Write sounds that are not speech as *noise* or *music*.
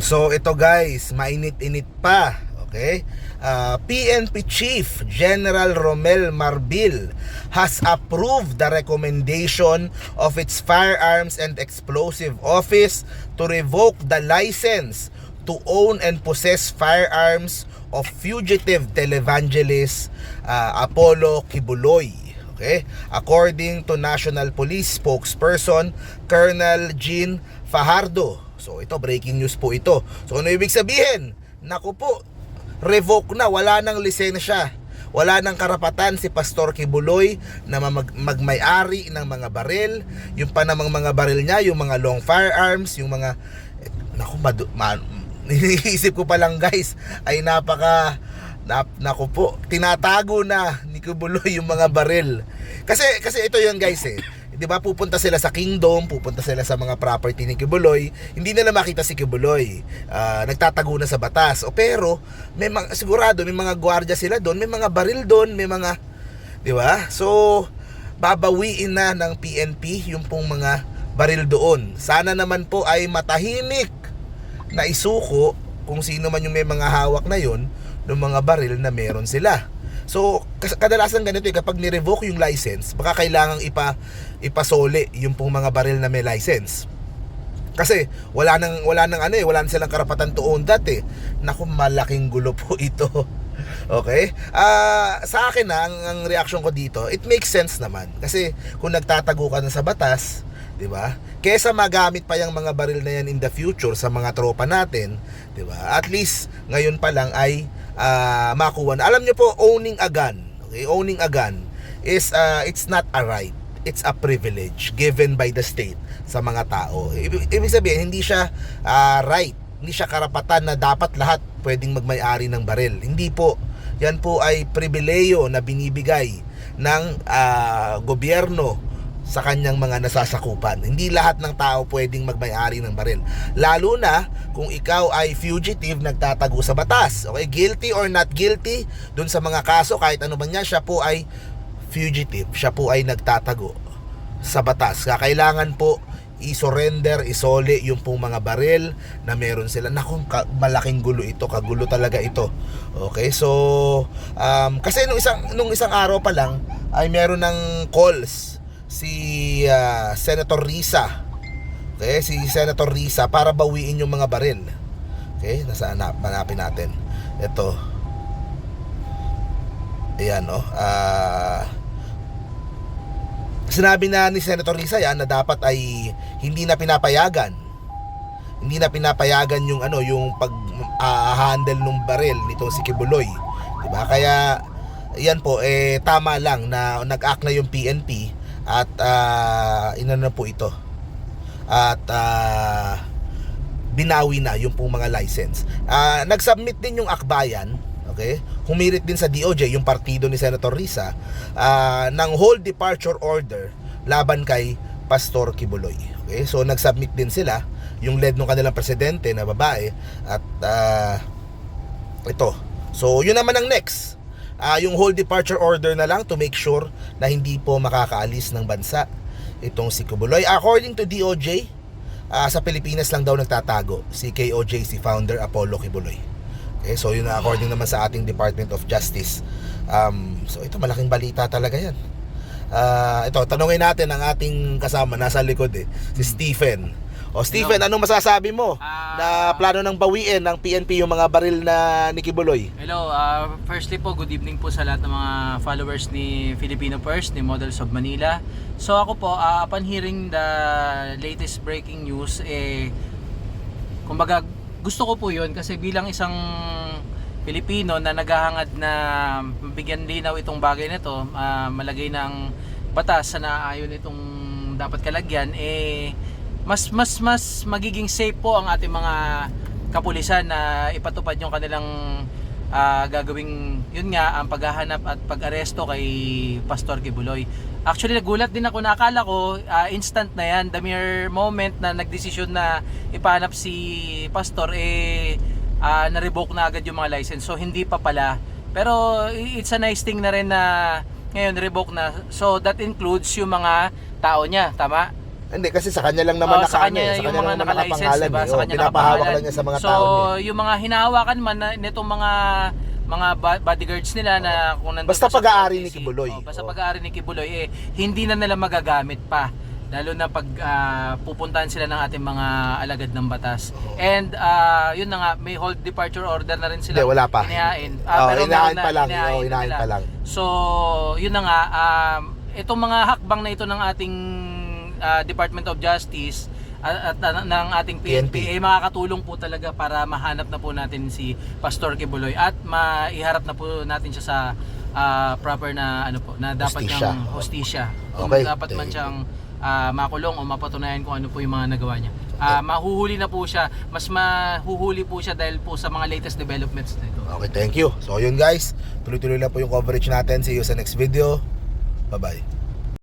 So ito guys, mainit-init pa. Okay? Uh, PNP Chief General Romel Marbil has approved the recommendation of its Firearms and Explosive Office to revoke the license to own and possess firearms of fugitive televangelist uh, Apollo Kibuloy. Okay? According to National Police spokesperson Colonel Jean Fajardo. So ito breaking news po ito. So ano ibig sabihin? Naku po, revoke na, wala nang lisensya. Wala nang karapatan si Pastor Kibuloy na mag- magmay-ari ng mga baril. Yung pa namang mga baril niya, yung mga long firearms, yung mga... Naku, madu- ma- *laughs* iniisip ko pa lang guys, ay napaka... Nap, naku po, tinatago na ni Kibuloy yung mga baril. Kasi, kasi ito yun guys eh. 'Di ba pupunta sila sa kingdom, pupunta sila sa mga property ni Kibuloy, hindi nila makita si Kibuloy. Ah, nagtatago na sa batas. O pero may mga sigurado may mga gwardiya sila doon, may mga baril doon, may mga 'di ba? So babawiin na ng PNP yung pong mga baril doon. Sana naman po ay matahimik na isuko kung sino man yung may mga hawak na yon ng mga baril na meron sila. So, kadalasan ganito eh, kapag ni-revoke yung license, baka kailangang ipa, ipasole yung pong mga baril na may license. Kasi wala nang wala nang ano eh, wala nang silang karapatan to own that eh. Naku, malaking gulo po *laughs* ito. Okay? Ah, sa akin na ang, ang reaction ko dito, it makes sense naman. Kasi kung nagtatago ka na sa batas, 'di ba? Kaysa magamit pa yung mga baril na yan in the future sa mga tropa natin, 'di ba? At least ngayon pa lang ay ah, makuha. Alam niyo po, owning a gun, okay? Owning a gun is ah, it's not a right. It's a privilege given by the state sa mga tao. Ibig, ibig sabihin, hindi siya ah, right. Hindi siya karapatan na dapat lahat pwedeng magmay-ari ng baril. Hindi po. Yan po ay pribileyo na binibigay ng ah, gobyerno sa kanyang mga nasasakupan. Hindi lahat ng tao pwedeng magmay-ari ng baril. Lalo na kung ikaw ay fugitive nagtatago sa batas. Okay, guilty or not guilty dun sa mga kaso kahit ano man yan, siya po ay fugitive. Siya po ay nagtatago sa batas. Kakailangan po i-surrender, isole yung pong mga baril na meron sila. Naku, malaking gulo ito, kagulo talaga ito. Okay, so um, kasi nung isang nung isang araw pa lang ay meron ng calls si ah, Senator Risa. Okay, si Senator Risa para bawiin yung mga baril. Okay, nasaan na hanapin natin. Ito. Ayan, no. Ah sinabi na ni Senator Risa yan na dapat ay hindi na pinapayagan hindi na pinapayagan yung ano yung pag ah, handle ng baril nito si Kibuloy di ba kaya yan po eh tama lang na nag-act na yung PNP at uh, inano na po ito. At ah, binawi na yung pong mga license. Ah, nag-submit din yung akbayan okay? Humirit din sa DOJ yung partido ni Senator Risa ah, ng whole departure order laban kay Pastor Kibuloy okay? So nag-submit din sila yung lead ng kanilang presidente na babae at ah, ito. So yun naman ang next. Ah, yung whole departure order na lang to make sure na hindi po makakaalis ng bansa itong si Kibuloy according to DOJ ah, sa Pilipinas lang daw nagtatago si KOJ si founder Apollo Kibuloy Okay, so yun na according naman sa ating Department of Justice. Um, so ito malaking balita talaga 'yan. Ah, ito tanungin natin ang ating kasama nasa likod eh, si Stephen. O Stephen, anong masasabi mo Ah. na plano ng bawiin ng PNP yung mga baril na ni Kibuloy? Hello, uh, firstly po, good evening po sa lahat ng mga followers ni Filipino First, ni Models of Manila. So ako po, uh, upon hearing the latest breaking news, eh, kumbaga gusto ko po yun kasi bilang isang Pilipino na naghahangad na bigyan linaw itong bagay na to, ah, malagay ng batas na ayon itong dapat kalagyan, eh, mas mas mas magiging safe po ang ating mga kapulisan na ipatupad yung kanilang ah, gagawing yun nga ang paghahanap at pag-aresto kay Pastor Kibuloy. Actually nagulat din ako. Nakala ko ah, instant na yan. The mere moment na nagdesisyon na ipahanap si Pastor eh ah, na-revoke na agad yung mga license. So hindi pa pala. Pero it's a nice thing na rin na ngayon revoke na. So that includes yung mga tao niya. Tama Hindi, kasi sa kanya lang naman Oo, naka, sa kanya eh, sa yung kanya mga lang naman naka-license, diba? eh. Sa Oo, kanya pinapahawak lang niya sa mga so, tao niya. yung mga hinahawakan man na nitong mga mga bodyguards nila na kung nandun Basta pag-aari ni Kibuloy. oh, basta Oo. pag-aari ni Kibuloy, eh, hindi na nila magagamit pa. Lalo na pag ah, pupuntahan sila ng ating mga alagad ng batas. And ah, yun na nga, may hold departure order na rin sila. Hindi, wala pa. Inihain. Oo, pero inahin meron na, pa lang. na inahin nila. pa lang. So, yun na nga, um, itong mga hakbang na ito ng ating ah, Department of Justice at, at, at ng ating PNP, PNP. eh, makakatulong po talaga para mahanap na po natin si Pastor Kibuloy at maiharap na po natin siya sa ah, proper na ano po na dapat Hustisya. niyang hostisya. Kung Okay, dapat man siyang ah, makulong o mapatunayan kung ano po yung mga nagawa niya. Ah, mahuhuli na po siya, mas mahuhuli po siya dahil po sa mga latest developments nito. Okay, thank you. So yun guys, tuloy-tuloy lang po yung coverage natin. See you sa next video. Bye-bye.